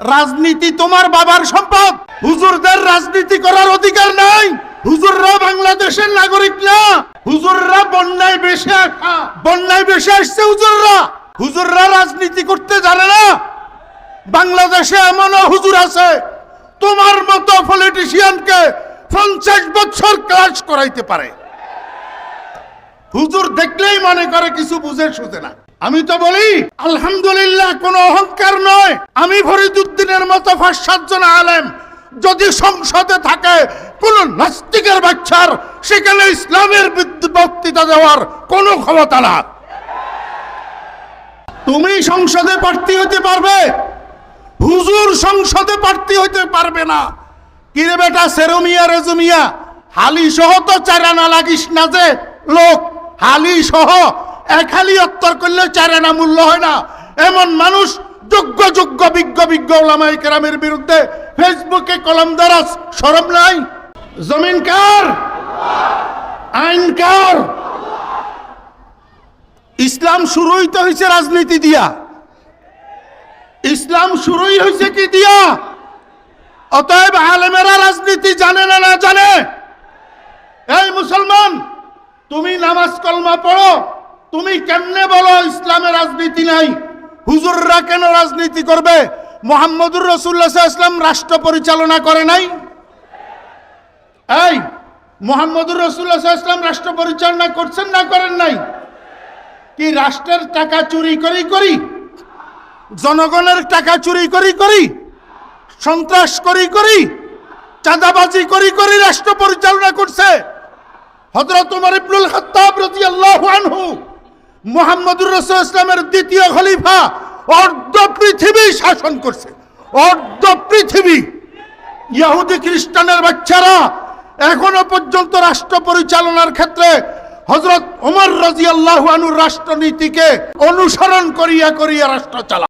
রাজনীতি তোমার বাবার সম্পদ। হুজুরদের রাজনীতি করার অধিকার নাই। হুজুররা বাংলাদেশের নাগরিক না। হুজুররা বন্যায় বেশে বন্যায় বেশে আসছে হুজুররা। হুজুররা রাজনীতি করতে জানে না। বাংলাদেশে এমনও হুজুর আছে। তোমার মতো পলিটিশিয়ানকে পঞ্চাশ বছর ক্লাস করাইতে পারে। হুজুর দেখলেই মনে করে কিছু বুঝে সুঝে না। আমি তো বলি, আলহামদুলিল্লাহ কোনো অহংকার নয়। আমি ফরিদুদ্দিনের মতো পাঁচ সাতজন আলেম যদি সংসদে থাকে, কোন নাস্তিকের বাচ্চার সেখানে ইসলামের বক্তৃতা দেওয়ার কোনো ক্ষমতা না। তুমি সংসদে প্রার্থী হতে পারবে, হুজুর সংসদে প্রার্থী হতে পারবে না। কিরে বেটা সেরোমিয়া, রেজুমিয়া হালি সহ তো চারানা লাগিস না যে, লোক হালি সহ এক হালি অত্তর করলে চারানা মূল্য হয় না। এমন মানুষ যোগ্য বিজ্ঞ বিজ্ঞ ওলামাই কেরামের বিরুদ্ধে ফেসবুকে কলম দ্বারা সরব নাই। জমিন কার? আইন কার? ইসলাম শুরুই তো হয়েছে রাজনীতি দিয়া। ইসলাম শুরুই হয়েছে কি দিয়া? অতএব আলেমেরা রাজনীতি জানে না না জানে? এই মুসলমান, তুমি নামাজ কলমা পড়ো, তুমি কেমনে বলো ইসলামে রাজনীতি নাই? হুজুররা কেন রাজনীতি করবে? মোহাম্মদুর রসুল্লাহ ইসলাম রাষ্ট্র পরিচালনা করে নাই? এই, মোহাম্মদুর রসুল্লাহ ইসলাম রাষ্ট্র পরিচালনা করছেন না করেন নাই? কি রাষ্ট্রের টাকা চুরি করি করি? জনগণের টাকা চুরি করি করি? সন্ত্রাস করি করি? চাঁদাবাজি করি করি রাষ্ট্র পরিচালনা করছে? হযরত উমর ইবনুল খাত্তাব রাদিয়াল্লাহু আনহু মুহাম্মদুর রসুল ইসলামের দ্বিতীয় খলিফা অর্ধ পৃথিবী শাসন করছে। অর্ধ পৃথিবী। ইহুদি খ্রিস্টানের বাচ্চারা এখনও পর্যন্ত রাষ্ট্র পরিচালনার ক্ষেত্রে হজরত ওমর রাজিয়াল্লাহু রাষ্ট্রনীতিকে অনুসরণ করিয়া করিয়া রাষ্ট্র চালা